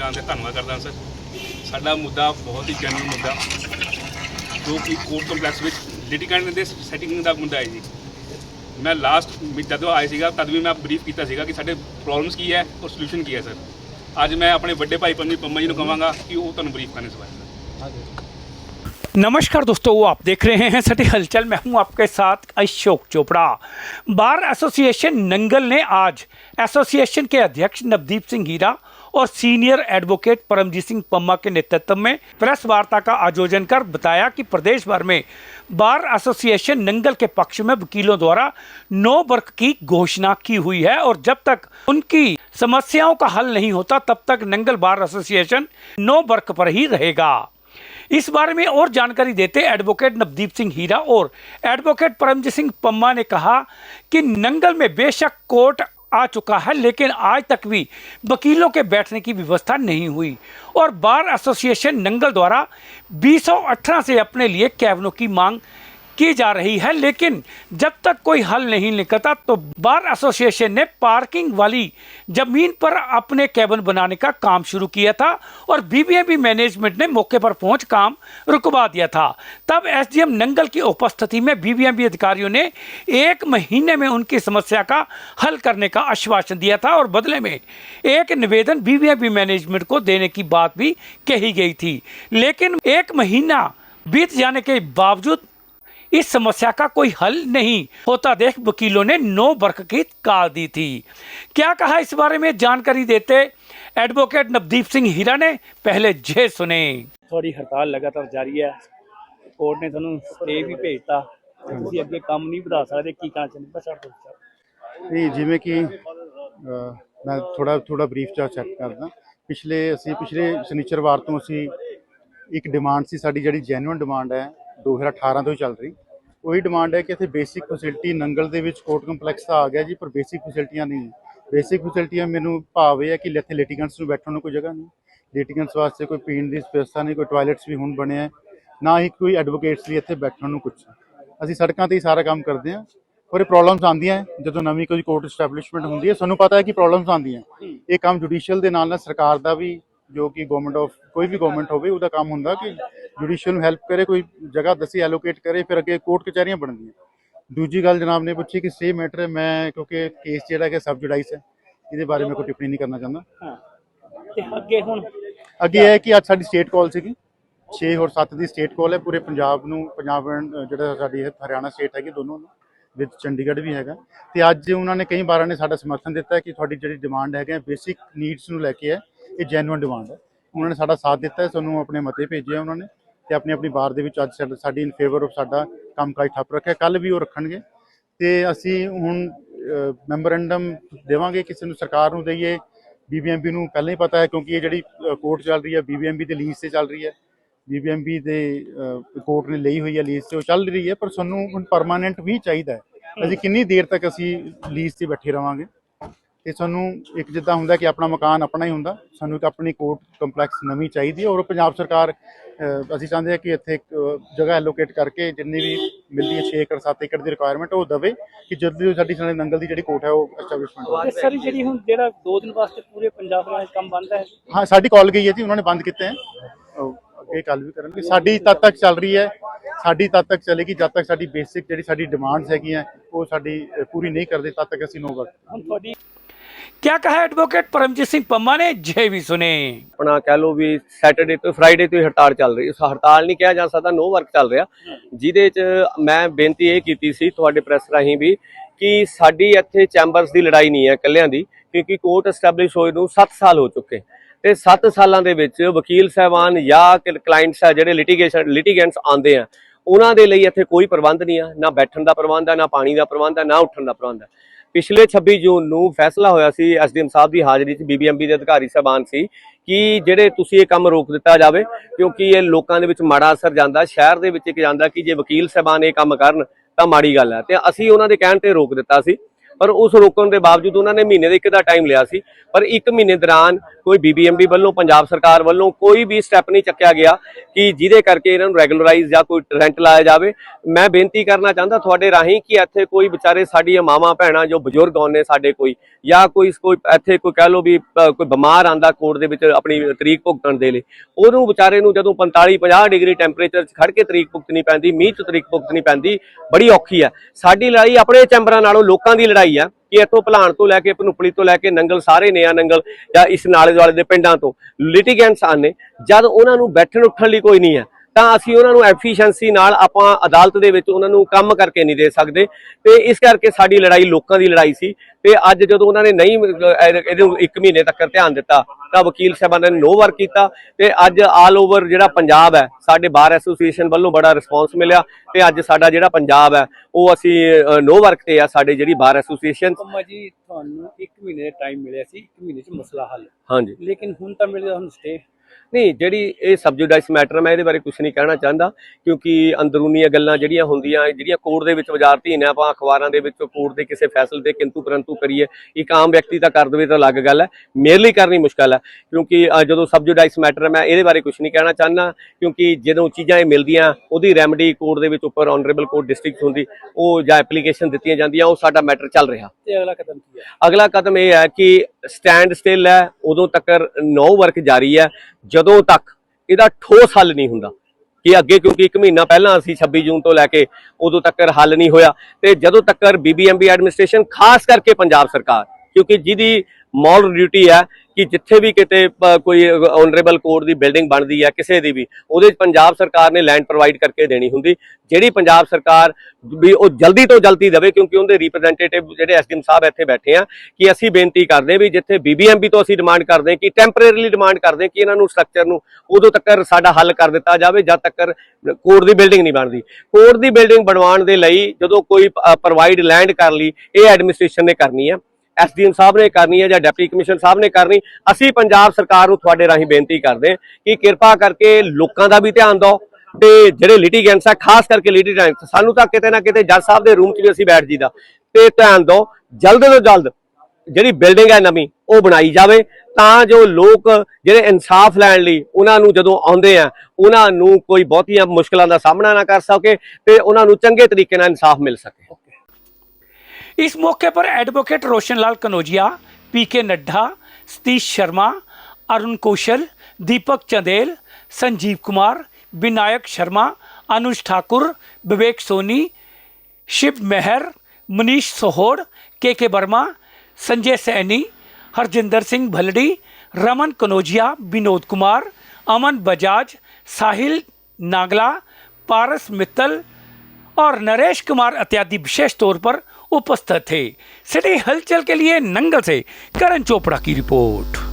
ਜਾਣ ਤੇ ਧੰਨਵਾਦ ਕਰਦਾ ਸਰ ਸਾਡਾ ਮੁੱਦਾ ਬਹੁਤ ਹੀ ਜਨਰਲ ਮੁੱਦਾ ਜੋ ਕਿ ਕੋਰਟ ਕੰਪਲੈਕਸ ਵਿੱਚ ਲਿਟੀਗੈਂਟ ਦੇ ਸੈਟਿੰਗ ਦਾ ਮੁੱਦਾ ਹੈ ਜੀ ਮੈਂ ਲਾਸਟ ਜਦੋਂ ਆਇਆ ਸੀਗਾ ਤਦ ਵੀ ਮੈਂ ਬਰੀਫ ਕੀਤਾ ਸੀਗਾ ਕਿ ਸਾਡੇ ਪ੍ਰੋਬਲਮਸ ਕੀ ਹੈ ਔਰ ਸੋਲੂਸ਼ਨ ਕੀ ਹੈ ਸਰ ਅੱਜ ਮੈਂ ਆਪਣੇ ਵੱਡੇ ਭਾਈ ਪੰਮੀ ਪੰਮਾ ਜੀ ਨੂੰ ਕਹਾਂਗਾ ਕਿ ਉਹ ਤੁਹਾਨੂੰ ਬਰੀਫ ਕਰਨ ਇਸ ਬਾਰੇ ਸਰ नमस्कार दोस्तों वो आप देख रहे हैं सटी हलचल मैं हूं आपके साथ अशोक चोपड़ा बार एसोसिएशन नंगल ने आज एसोसिएशन के अध्यक्ष नवदीप सिंह हीरा और सीनियर एडवोकेट परमजीत सिंह पम्मा के नेतृत्व में प्रेस वार्ता का आयोजन कर बताया कि प्रदेश भर में बार एसोसिएशन नंगल के पक्ष में वकीलों द्वारा नो वर्क की घोषणा की हुई है और जब तक उनकी समस्याओं का हल नहीं होता, तब तक Nangal bar association no work पर ही रहेगा। इस बारे में और जानकारी देते एडवोकेट नवदीप सिंह हीरा और एडवोकेट परमजीत सिंह पम्मा ने कहा कि नंगल में बेशक कोर्ट आ चुका है लेकिन आज तक भी वकीलों के बैठने की व्यवस्था नहीं हुई और बार एसोसिएशन नंगल द्वारा 2018 से अपने लिए कैबिनों की मांग की जा रही है, लेकिन जब तक कोई हल नहीं निकलता तो बार एसोसिएशन ने पार्किंग वाली ज़मीन पर अपने कैबिन बनाने का काम शुरू किया था और बीबीएमबी मैनेजमेंट ने मौके पर पहुँच काम रुकवा दिया था। तब एसडीएम नंगल की उपस्थिति में बीबीएमबी अधिकारियों ने एक महीने में उनकी समस्या का हल करने का आश्वासन दिया था और बदले में एक निवेदन बीबीएमबी मैनेजमेंट को देने की बात भी कही गई थी। लेकिन एक महीना बीत जाने के बावजूद इस समस्या का कोई हल नहीं होता देख वकीलों ने नो वर्क की काल दी थी क्या कहा इस बारे में जानकारी देते एडवोकेट नवदीप सिंह हीरा ने पहले जे सुने थोड़ी हड़ताल लगातार जारी है कोर्ट ने ਤੁਹਾਨੂੰ ਸਟੇ ਵੀ ਭੇਜਤਾ ਤੁਸੀਂ ਅੱਗੇ ਕੰਮ ਨਹੀਂ ਵਧਾ ਸਕਦੇ ਕੀ ਕਹਿਣਾ ਚਾਹੁੰਦੇ ਬਸ ਛੱਡ ਦਿਓ ਨਹੀਂ ਜਿਵੇਂ ਕਿ ਅਹ, ਮੈਂ ਥੋੜਾ ਥੋੜਾ ਬਰੀਫ ਚ ਚੈੱਕ ਕਰਦਾ ਪਿਛਲੇ ਅਸੀਂ ਪਿਛਲੇ ਸ਼ਨੀਚਰਵਾਰ ਤੋਂ ਅਸੀਂ ਇੱਕ ਡਿਮਾਂਡ ਸੀ ਸਾਡੀ ਜਿਹੜੀ ਜੈਨੂਇਨ ਡਿਮਾਂਡ ਹੈ 2018 ਤੋਂ ਹੀ ਚੱਲ ਰਹੀ। ਉਹੀ ਡਿਮਾਂਡ ਹੈ ਕਿ ਇੱਥੇ ਬੇਸਿਕ ਫੈਸਿਲਿਟੀ ਨੰਗਲ ਦੇ ਵਿੱਚ ਕੋਰਟ ਕੰਪਲੈਕਸ ਤਾਂ ਆ ਗਿਆ ਜੀ, ਪਰ ਬੇਸਿਕ ਫੈਸਿਲਿਟੀਆਂ ਨਹੀਂ ਬੇਸਿਕ ਫੈਸਿਲਿਟੀਆਂ ਮੈਨੂੰ ਭਾਵ ਇਹ ਹੈ ਕਿ ਇੱਥੇ ਲਿਟੀਗੈਂਟਸ ਨੂੰ ਬੈਠਣ ਨੂੰ ਕੋਈ ਜਗ੍ਹਾ ਨਹੀਂ। ਲਿਟੀਗੈਂਟਸ ਵਾਸਤੇ ਕੋਈ ਪੀਣ ਦੀ ਵਿਵਸਥਾ ਨਹੀਂ, ਕੋਈ ਟਾਇਲਟਸ ਵੀ ਹੁਣ ਬਣਿਆ ਨਾ ਹੀ ਕੋਈ ਐਡਵੋਕੇਟਸ ਲਈ ਇੱਥੇ ਬੈਠਣ ਨੂੰ ਕੁਝ ਅਸੀਂ ਸੜਕਾਂ ਤੇ ਹੀ ਸਾਰਾ ਕੰਮ ਕਰਦੇ ਹਾਂ। ਪਰ ਇਹ ਪ੍ਰੋਬਲਮਸ ਆਉਂਦੀਆਂ ਜਦੋਂ ਨਵੀਂ ਕੋਈ ਕੋਰਟ ਸਟੈਬਲਿਸ਼ਮੈਂਟ ਹੁੰਦੀ ਹੈ, ਸਾਨੂੰ ਪਤਾ ਹੈ ਕਿ ਪ੍ਰੋਬਲਮਸ ਆਉਂਦੀਆਂ ਇਹ ਕੰਮ ਜੁਡੀਸ਼ੀਅਲ ਦੇ ਨਾਲ ਨਾਲ ਸਰਕਾਰ ਦਾ ਵੀ, ਜੋ ਕਿ ਗਵਰਨਮੈਂਟ ਆਫ ਕੋਈ ਵੀ ਗਵਰਨਮੈਂਟ ਹੋਵੇ, ਉਹਦਾ ਕੰਮ ਹੁੰਦਾ ਕਿ ਜੁਡੀਸ਼ੀਅਲ ਨੂੰ ਹੈਲਪ ਕਰੇ ਕੋਈ ਜਗ੍ਹਾ ਦੱਸੀ ਐਲੋਕੇਟ ਕਰੇ ਫਿਰ ਅੱਗੇ ਕੋਰਟ ਕਚਹਿਰੀਆਂ ਬਣਦੀਆਂ। ਦੂਜੀ ਗੱਲ ਜਨਾਬ ਨੇ ਪੁੱਛੀ ਕਿ ਸੇਮ ਮੈਟਰ ਹੈ ਮੈਂ ਕਿਉਂਕਿ ਕੇਸ ਜਿਹੜਾ ਕਿ ਸਬ ਜੁਡਾਈਸ ਹੈ ਇਹਦੇ ਬਾਰੇ ਮੈਂ ਕੋਈ ਟਿੱਪਣੀ ਨਹੀਂ ਕਰਨਾ ਚਾਹੁੰਦਾ। ਹਾਂ ਤੇ ਅੱਗੇ ਹੁਣ? ਅੱਗੇ ਇਹ ਹੈ ਕਿ ਅੱਜ ਸਾਡੀ ਸਟੇਟ ਕਾਲ ਸੀਗੀ 6 ਔਰ 7 ਦੀ ਸਟੇਟ ਕਾਲ ਹੈ ਪੂਰੇ ਪੰਜਾਬ ਨੂੰ ਪੰਜਾਬ ਜਿਹੜਾ ਸਾਡੀ ਹਰਿਆਣਾ ਸਟੇਟ ਹੈਗੀ ਦੋਨੋਂ ਨੂੰ ਵਿੱਚ ਚੰਡੀਗੜ੍ਹ ਵੀ ਹੈਗਾ। ਤੇ ਅੱਜ ਉਹਨਾਂ ਨੇ ਕਈ ਵਾਰਾਂ ਨੇ ਸਾਡਾ ਸਮਰਥਨ ਦਿੱਤਾ ਕਿ ਤੁਹਾਡੀ ਜਿਹੜੀ ਡਿਮਾਂਡ ਹੈਗੇ ਬੇਸਿਕ ਨੀਡਸ ਨੂੰ ਲੈ ਕੇ ਹੈ ਇਹ ਜੈਨੂਇਨ ਡਿਮਾਂਡ ਹੈ। ਉਹਨਾਂ ਨੇ ਸਾਡਾ ਸਾਥ ਦਿੱਤਾ ਹੈ ਸਾਨੂੰ ਆਪਣੇ ਮਤੇ ਭੇਜੇ ਆ ਉਹਨਾਂ ਨੇ। ਤੇ ਆਪਣੀ ਆਪਣੀ ਬਾਰ ਦੇ ਵਿੱਚ ਅੱਜ ਸਾਡਾ- ਸਾਡੀ ਇਨ ਫੇਵਰ ਆਫ ਸਾਡਾ ਕੰਮਕਾਜ ਠੱਪ ਰੱਖਿਆ। ਕੱਲ ਵੀ ਉਹ ਰੱਖਣਗੇ। ਤੇ ਅਸੀਂ ਹੁਣ ਮੈਮੋਰੈਂਡਮ ਦੇਵਾਂਗੇ ਕਿਸੇ ਨੂੰ, ਸਰਕਾਰ ਨੂੰ ਦਈਏ। ਬੀਬੀਐਮਬੀ ਨੂੰ ਪਹਿਲਾਂ ਹੀ ਪਤਾ ਹੈ, ਕਿਉਂਕਿ ਇਹ ਜਿਹੜੀ ਕੋਰਟ ਚੱਲ ਰਹੀ ਹੈ ਬੀਬੀਐਮਬੀ ਦੇ ਲੀਜ਼ ਤੇ ਚੱਲ ਰਹੀ ਹੈ। ਬੀਬੀਐਮਬੀ ਦੇ ਕੋਰਟ ਨੇ ਲਈ ਹੋਈ ਹੈ ਲੀਜ਼ ਤੇ, ਉਹ ਚੱਲ ਰਹੀ ਹੈ, ਪਰ ਸਾਨੂੰ ਹੁਣ ਪਰਮਾਨੈਂਟ ਵੀ ਚਾਹੀਦਾ ਹੈ। ਅਸੀਂ ਕਿੰਨੀ ਦੇਰ ਤੱਕ ਅਸੀਂ ਲੀਜ਼ ਤੇ ਬੈਠੇ ਰਵਾਂਗੇ? ਤੇ ਸਾਨੂੰ ਇੱਕ ਜਿੱਦਾਂ ਹੁੰਦਾ ਕਿ ਆਪਣਾ ਮਕਾਨ ਆਪਣਾ ਹੀ ਹੁੰਦਾ ਸਾਨੂੰ ਇੱਕ ਆਪਣੀ ਕੋਰਟ ਕੰਪਲੈਕਸ ਨਵੀਂ ਚਾਹੀਦੀ ਹੈ ਔਰ ਪੰਜਾਬ ਸਰਕਾਰ ਅਸੀਂ ਚਾਹੁੰਦੇ ਹਾਂ ਕਿ ਇੱਥੇ ਇੱਕ ਜਗ੍ਹਾ ਐਲੋਕੇਟ ਕਰਕੇ ਜਿੰਨੀ ਵੀ ਮਿਲਦੀ ਹੈ 6 ਏਕੜ 7 ਏਕੜ ਦੀ ਰਿਕੁਆਇਰਮੈਂਟ ਉਹ ਦਵੇ ਕਿ ਜਲਦੀ ਤੋਂ ਸਾਡੀ ਸਾਡੇ ਨੰਗਲ ਦੀ ਜਿਹੜੀ ਕੋਰਟ ਹੈ ਉਹ ਐਸਟੈਬਲਿਸ਼ਮੈਂਟ ਹੋਵੇ। ਸਰ ਜਿਹੜੀ ਹੁਣ ਜਿਹੜਾ 2 ਦਿਨ ਵਾਸਤੇ ਪੂਰੇ ਪੰਜਾਬ ਦਾ ਕੰਮ ਬੰਦ ਹੈ? ਹਾਂ ਸਾਡੀ ਕਾਲ ਗਈ ਹੈ ਜੀ ਉਹਨਾਂ ਨੇ ਬੰਦ ਕੀਤੇ ਹੈ। ਉਹ ਅੱਗੇ ਕੱਲ ਵੀ ਕਰਨਗੇ। ਸਾਡੀ ਤਦ ਤੱਕ ਚੱਲ ਰਹੀ ਹੈ ਸਾਡੀ ਤਦ ਤੱਕ ਚੱਲੇਗੀ ਜਦ ਤੱਕ ਸਾਡੀ ਬੇਸਿਕ ਜਿਹੜੀ ਸਾਡੀ ਡਿਮਾਂਡਸ ਹੈਗੀਆਂ ਉਹ ਸਾਡੀ ਪੂਰੀ ਨਹੀਂ ਕਰਦੇ ਤਦ ਤੱਕ ਅਸੀਂ ਨੋ ਵਰਕ क्या कहा एडवोकेट परमजीत सिंह पम्मा ने जय भी सुने ਆਪਣਾ ਕਹਿ ਲਓ ਵੀ ਸੈਟਰਡੇ ਤੋਂ ਫਰਾਈਡੇ ਤੋਂ ਹੀ ਹੜਤਾਲ ਚੱਲ ਰਹੀ ਹੈ ਹੜਤਾਲ ਨਹੀਂ ਕਿਹਾ ਜਾ ਸਕਦਾ ਨੋ ਵਰਕ ਚੱਲ ਰਿਹਾ ਜਿਹਦੇ 'ਚ ਮੈਂ ਬੇਨਤੀ ਇਹ ਕੀਤੀ ਸੀ ਤੁਹਾਡੇ ਪ੍ਰੈਸ ਰਾਹੀਂ ਵੀ ਕਿ ਸਾਡੀ ਇੱਥੇ ਚੈਂਬਰਸ ਦੀ ਲੜਾਈ ਨਹੀਂ ਹੈ ਇਕੱਲਿਆਂ ਦੀ ਕਿਉਂਕਿ ਕੋਰਟ ਐਸਟੈਬਲਿਸ਼ ਹੋਏ ਨੂੰ 7 ਸਾਲ ਹੋ ਚੁੱਕੇ ਤੇ 7 ਸਾਲਾਂ ਦੇ ਵਿੱਚ ਵਕੀਲ ਸਾਹਿਬਾਨ ਜਾਂ ਕਲਾਇੰਟਸ ਆ ਜਿਹੜੇ ਲਿਟੀਗੇਸ਼ਨ ਲਿਟੀਗੈਂਟਸ ਆਉਂਦੇ ਆ ਉਹਨਾਂ ਦੇ ਲਈ ਇੱਥੇ ਕੋਈ ਪ੍ਰਬੰਧ ਨਹੀਂ ਆ ਨਾ ਬੈਠਣ ਦਾ ਪ੍ਰਬੰਧ ਆ ਨਾ ਪਾਣੀ ਦਾ ਪ੍ਰਬੰਧ ਆ ਨਾ ਉੱਠਣ ਦਾ ਪ੍ਰਬੰਧ ਆ ਪਿਛਲੇ 26 ਜੂਨ ਨੂੰ ਫੈਸਲਾ ਹੋਇਆ ਸੀ, ਐਸਡੀਐਮ ਸਾਹਿਬ ਦੀ ਹਾਜ਼ਰੀ 'ਚ ਬੀਬੀਐਮਬੀ ਦੇ ਅਧਿਕਾਰੀ ਸਾਹਿਬਾਨ ਸੀ ਕਿ ਜਿਹੜੇ ਤੁਸੀਂ ਇਹ ਕੰਮ ਰੋਕ ਦਿੱਤਾ ਜਾਵੇ, ਕਿਉਂਕਿ ਇਹ ਲੋਕਾਂ ਦੇ ਵਿੱਚ ਮਾੜਾ ਅਸਰ ਜਾਂਦਾ, ਸ਼ਹਿਰ ਦੇ ਵਿੱਚ ਇੱਕ ਜਾਂਦਾ ਕਿ ਜੇ ਵਕੀਲ ਸਾਹਿਬਾਨ ਇਹ ਕੰਮ ਕਰਨ ਤਾਂ ਮਾੜੀ ਗੱਲ ਹੈ। ਤੇ ਅਸੀਂ ਉਹਨਾਂ ਦੇ ਕਹਿਣ ਤੇ ਰੋਕ ਦਿੱਤਾ ਸੀ। ਪਰ ਉਸ ਰੋਕਣ ਦੇ ਬਾਵਜੂਦ ਉਹਨਾਂ ਨੇ ਮਹੀਨੇ ਦੇ ਇੱਕ ਦਾ ਟਾਈਮ ਲਿਆ ਸੀ। ਪਰ ਇੱਕ ਮਹੀਨੇ ਦੌਰਾਨ ਕੋਈ ਬੀਬੀਐਮਬੀ ਵੱਲੋਂ, ਪੰਜਾਬ ਸਰਕਾਰ ਵੱਲੋਂ ਕੋਈ ਵੀ ਸਟੈਪ ਨਹੀਂ ਚੱਕਿਆ ਗਿਆ ਕਿ ਜਿਹਦੇ ਕਰਕੇ ਇਹਨਾਂ ਨੂੰ ਰੈਗੂਲਰਾਈਜ਼ ਜਾਂ ਕੋਈ ਰੈਂਟ ਲਾਇਆ ਜਾਵੇ। ਮੈਂ ਬੇਨਤੀ ਕਰਨਾ ਚਾਹੁੰਦਾ ਤੁਹਾਡੇ ਰਾਹੀਂ ਕਿ ਇੱਥੇ ਕੋਈ ਵਿਚਾਰੇ ਸਾਡੀਆਂ ਮਾਵਾਂ, ਭੈਣਾਂ ਜੋ ਬਜ਼ੁਰਗ ਆਉਂਦੇ ਸਾਡੇ ਕੋਈ, ਜਾਂ ਕੋਈ ਕੋਈ, ਇੱਥੇ ਕੋਈ ਕਹਿ ਲਓ ਵੀ ਕੋਈ ਬਿਮਾਰ ਆਂਦਾ ਕੋਰਟ ਦੇ ਵਿੱਚ ਆਪਣੀ ਤਰੀਕ ਭੁਗਤਣ ਦੇ ਲਈ। ਉਹਨੂੰ ਵਿਚਾਰੇ ਨੂੰ ਜਦੋਂ 45 50 ਡਿਗਰੀ ਟੈਂਪਰੇਚਰ 'ਚ ਖੜ ਕੇ ਤਰੀਕ ਭੁਗਤਣੀ ਪੈਂਦੀ, ਮੀਂਹ 'ਚ ਤਰੀਕ ਭੁਗਤਣੀ ਪੈਂਦੀ, ਬੜੀ ਔਖੀ ਹੈ। ਸਾਡੀ ਲੜਾਈ ਆਪਣੇ ਚੈਂਬਰਾਂ ਨਾਲੋਂ ਲੋਕਾਂ ਦੀ ਲੜਾਈ ਆ ਕਿ ਇੱਥੋਂ ਭਲਾਣ ਤੋਂ ਲੈ ਕੇ ਭਨੂਪਲੀ ਤੋਂ ਲੈ ਕੇ ਨੰਗਲ, ਸਾਰੇ ਨਿਆ ਨੰਗਲ ਜਾਂ ਇਸ ਨਾਲੇ ਦੁਆਲੇ ਦੇ ਪਿੰਡਾਂ ਤੋਂ ਲਿਟੀਗੈਂਟਸ ਆਨੇ ਜਦ ਉਹਨਾਂ ਨੂੰ ਬੈਠਣ ਉੱਠਣ ਲਈ ਕੋਈ ਨਹੀਂ ਹੈ ਤਾਂ ਅਸੀਂ ਉਹਨਾਂ ਨੂੰ ਐਫੀਸ਼ੀਐਂਸੀ ਨਾਲ ਆਪਾਂ ਅਦਾਲਤ ਦੇ ਵਿੱਚ ਉਹਨਾਂ ਨੂੰ ਕੰਮ ਕਰਕੇ ਨਹੀਂ ਦੇ ਸਕਦੇ। ਤੇ ਇਸ ਕਰਕੇ ਸਾਡੀ ਲੜਾਈ ਲੋਕਾਂ ਦੀ ਲੜਾਈ ਸੀ। ਤੇ ਅੱਜ ਜਦੋਂ ਉਹਨਾਂ ਨੇ ਨਹੀਂ ਇਹਦੇ ਨੂੰ 1 ਮਹੀਨੇ ਤੱਕ ਧਿਆਨ ਦਿੱਤਾ ਤਾਂ ਵਕੀਲ ਸਾਹਿਬਾਨ ਨੇ ਨੋ ਵਰਕ ਕੀਤਾ। ਤੇ ਅੱਜ ਆਲ ਓਵਰ ਜਿਹੜਾ ਪੰਜਾਬ ਹੈ ਸਾਡੇ ਬਾਰ ਐਸੋਸੀਏਸ਼ਨ ਵੱਲੋਂ ਬੜਾ ਰਿਸਪੌਂਸ ਮਿਲਿਆ। ਤੇ ਅੱਜ ਸਾਡਾ ਜਿਹੜਾ ਪੰਜਾਬ ਹੈ ਉਹ ਅਸੀਂ ਨੋ ਵਰਕ ਤੇ ਆ ਸਾਡੇ ਜਿਹੜੀ ਬਾਰ ਐਸੋਸੀਏਸ਼ਨ ਜੀ ਤੁਹਾਨੂੰ 1 ਮਹੀਨੇ ਦਾ ਟਾਈਮ ਮਿਲਿਆ ਸੀ 1 ਮਹੀਨੇ 'ਚ ਮਸਲਾ ਹੱਲ। ਹਾਂਜੀ। ਲੇਕਿਨ ਹੁਣ ਤਾਂ ਮਿਲਿਆ ਤੁਹਾਨੂੰ ਸਟੇ ਨਹੀਂ ਜਿਹੜੀ ਇਹ ਸਬਜੂਡਾਈਸ ਮੈਟਰ ਮੈਂ ਇਹਦੇ ਬਾਰੇ ਕੁਝ ਨਹੀਂ ਕਹਿਣਾ ਚਾਹੁੰਦਾ ਕਿਉਂਕਿ ਅੰਦਰੂਨੀਆਂ ਗੱਲਾਂ ਜਿਹੜੀਆਂ ਹੁੰਦੀਆਂ ਜਿਹੜੀਆਂ ਕੋਰਟ ਦੇ ਵਿੱਚ ਵਜ਼ਾਰਤੀ ਨੇ ਆਪਾਂ ਅਖਬਾਰਾਂ ਦੇ ਵਿੱਚ ਕੋਰਟ ਦੇ ਕਿਸੇ ਫੈਸਲੇ ਤੇ ਕਿੰਤੂ ਪਰੰਤੂ ਕਰੀਏ ਇੱਕ ਆਮ ਵਿਅਕਤੀ ਤਾਂ ਕਰ ਦੇਵੇ ਤਾਂ ਅਲੱਗ ਗੱਲ ਹੈ ਮੇਰੇ ਲਈ ਕਰਨੀ ਮੁਸ਼ਕਲ ਹੈ ਕਿਉਂਕਿ ਜਦੋਂ ਸਬਜੂਡਾਈਸ ਮੈਟਰ ਮੈਂ ਇਹਦੇ ਬਾਰੇ ਕੁਝ ਨਹੀਂ ਕਹਿਣਾ ਚਾਹੁੰਦਾ ਕਿਉਂਕਿ ਜਦੋਂ ਚੀਜ਼ਾਂ ਇਹ ਮਿਲਦੀਆਂ ਉਹਦੀ ਰੈਮਡੀ ਕੋਰਟ ਦੇ ਵਿੱਚ ਉੱਪਰ ਆਨਰੇਬਲ ਕੋਰਟ ਡਿਸਟ੍ਰਿਕਟ ਹੁੰਦੀ ਉਹ ਜਾਂ ਐਪਲੀਕੇਸ਼ਨ ਦਿੱਤੀਆਂ ਜਾਂਦੀਆਂ ਉਹ ਸਾਡਾ ਮੈਟਰ ਚੱਲ ਰਿਹਾ। ਤੇ ਅਗਲਾ ਕਦਮ ਕੀ ਹੈ? ਅਗਲਾ ਕਦਮ ਇਹ ਹੈ ਕਿ ਸਟੈਂਡ ਸਟਿਲ ਹੈ ਉਦੋਂ ਤੱਕ ਨੋ ਵਰਕ ਜਾਰੀ ਹੈ ਜਦੋਂ ਤੱਕ ਇਹਦਾ ਠੋਸ ਹੱਲ ਨਹੀਂ ਹੁੰਦਾ, ਕਿ ਅੱਗੇ ਕਿਉਂਕਿ 1 ਮਹੀਨਾ ਪਹਿਲਾਂ ਅਸੀਂ 26 ਜੂਨ ਤੋਂ ਲੈ ਕੇ ਉਦੋਂ ਤੱਕ ਹੱਲ ਨਹੀਂ ਹੋਇਆ, ਤੇ ਜਦੋਂ ਤੱਕ ਬੀਬੀਐਮਬੀ ਐਡਮਿਨਿਸਟ੍ਰੇਸ਼ਨ ਖਾਸ ਕਰਕੇ ਪੰਜਾਬ ਸਰਕਾਰ, ਕਿਉਂਕਿ ਜਿਹਦੀ ਮੌਲ ਡਿਊਟੀ ਹੈ ਕਿ ਜਿੱਥੇ ਵੀ ਕਿਤੇ ਕੋਈ ਆਨਰੇਬਲ ਕੋਰਟ ਦੀ ਬਿਲਡਿੰਗ ਬਣਦੀ ਹੈ ਕਿਸੇ ਦੀ ਵੀ, ਉਹਦੇ 'ਚ ਪੰਜਾਬ ਸਰਕਾਰ ਨੇ ਲੈਂਡ ਪ੍ਰੋਵਾਈਡ ਕਰਕੇ ਦੇਣੀ ਹੁੰਦੀ। ਜਿਹੜੀ ਪੰਜਾਬ ਸਰਕਾਰ ਵੀ ਉਹ ਜਲਦੀ ਤੋਂ ਜਲਦੀ ਦੇਵੇ, ਕਿਉਂਕਿ ਉਹਦੇ ਰਿਪਰੈਜ਼ੈਂਟੇਟਿਵ ਜਿਹੜੇ ਐਸਡੀਐਮ ਸਾਹਿਬ ਇੱਥੇ ਬੈਠੇ ਆ, ਕਿ ਅਸੀਂ ਬੇਨਤੀ ਕਰਦੇ ਵੀ ਜਿੱਥੇ ਬੀਬੀਐਮਬੀ ਤੋਂ ਅਸੀਂ ਡਿਮਾਂਡ ਕਰਦੇ, ਕਿ ਟੈਂਪਰੇਰੀਲੀ ਡਿਮਾਂਡ ਕਰਦੇ, ਕਿ ਇਹਨਾਂ ਨੂੰ ਸਟਰਕਚਰ ਨੂੰ ਉਦੋਂ ਤੱਕ ਸਾਡਾ ਹੱਲ ਕਰ ਦਿੱਤਾ ਜਾਵੇ, ਜਦ ਤੱਕ ਕੋਰਟ ਦੀ ਬਿਲਡਿੰਗ ਨਹੀਂ ਬਣਦੀ। ਕੋਰਟ ਦੀ ਬਿਲਡਿੰਗ ਬਣਵਾਉਣ ਦੇ ਲਈ ਜਦੋਂ ਕੋਈ ਪ੍ਰੋਵਾਈਡ ਲੈਂਡ ਕਰ ਲਈ, ਇਹ ਐਡਮਿਨਿਸਟ੍ਰੇਸ਼ਨ ਨੇ ਕਰਨੀ ਹੈ ਐਸਡੀਐਮ ਸਾਹਿਬ ਨੇ ਕਰਨੀ ਹੈ ਜਾਂ ਡਿਪਟੀ ਕਮਿਸ਼ਨਰ ਸਾਹਿਬ ਨੇ ਕਰਨੀ, ਅਸੀਂ ਪੰਜਾਬ ਸਰਕਾਰ ਨੂੰ ਤੁਹਾਡੇ ਰਾਹੀਂ ਬੇਨਤੀ ਕਰਦੇ ਕਿ ਕਿਰਪਾ ਕਰਕੇ ਲੋਕਾਂ ਦਾ ਵੀ ਧਿਆਨ ਦਿਓ ਤੇ ਜਿਹੜੇ ਲਿਟੀਗੈਂਟਸ ਆ, ਖਾਸ ਕਰਕੇ ਲਿਟੀਗੈਂਟਸ ਸਾਨੂੰ ਤਾਂ ਕਿਤੇ ਨਾ ਕਿਤੇ ਜੱਜ ਸਾਹਿਬ ਦੇ ਰੂਮ 'ਚ ਵੀ ਅਸੀਂ ਬੈਠ ਜੀਦਾ ਤੇ ਧਿਆਨ ਦਿਓ, ਜਲਦ ਤੋਂ ਜਲਦ ਜਿਹੜੀ ਬਿਲਡਿੰਗ ਹੈ ਨਵੀਂ, ਉਹ ਬਣਾਈ ਜਾਵੇ, ਤਾਂ ਜੋ ਲੋਕ ਜਿਹੜੇ ਇਨਸਾਫ ਲੈਣ ਲਈ ਉਹਨਾਂ ਨੂੰ ਜਦੋਂ ਆਉਂਦੇ ਆ, ਉਹਨਾਂ ਨੂੰ ਕੋਈ ਬਹੁਤੀਆਂ ਮੁਸ਼ਕਲਾਂ ਦਾ ਸਾਹਮਣਾ ਨਾ ਕਰ ਸਕੇ ਤੇ ਉਹਨਾਂ ਨੂੰ ਚੰਗੇ ਤਰੀਕੇ ਨਾਲ ਇਨਸਾਫ ਮਿਲ ਸਕੇ। इस मौके पर एडवोकेट रोशनलाल कनौजिया पी के नड्डा, सतीश शर्मा, अरुण कौशल, दीपक चंदेल, संजीव कुमार, विनायक शर्मा, अनुज ठाकुर, विवेक सोनी, शिव मेहर, मनीष सोहोड़, के के वर्मा, संजय सैनी, हरजिंदर सिंह भलड़ी रमन कनौजिया विनोद कुमार, अमन बजाज, साहिल नागला, पारस मित्तल और नरेश कुमार इत्यादि विशेष तौर पर उपस्थित थे सिटी हलचल के लिए नंगल से करण चोपड़ा की रिपोर्ट